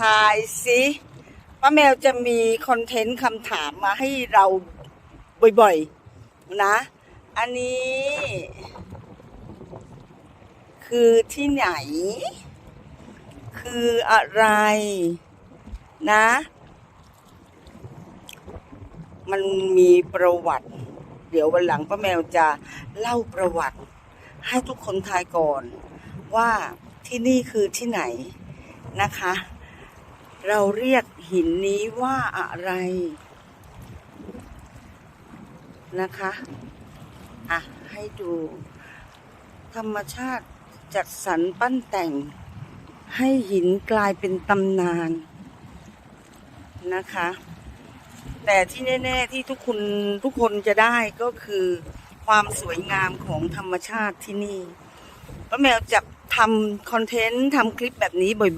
ทายสิป้าแมวจะมีคอนเทนต์คำถามมาให้เราบ่อยๆ นะ อันนี้ คือที่ไหน คืออะไรนะ มันมีประวัติ เดี๋ยววันหลังป้าแมวจะเล่าประวัติ ให้ทุกคนทายก่อน ว่าที่นี่คือที่ไหน นะคะ เราเรียกหินนี้ว่าอะไรนะคะ อะ ให้ดู ธรรมชาติจัดสรรปั้นแต่ง ให้หินกลายเป็นตำนานนะคะ แต่ที่แน่ ๆ ที่ทุกคนทุกคนจะได้ก็คือความสวยงามของธรรมชาติที่นี่ป้าแมวจะทำคอนเทนต์ทำคลิปแบบนี้บ่อย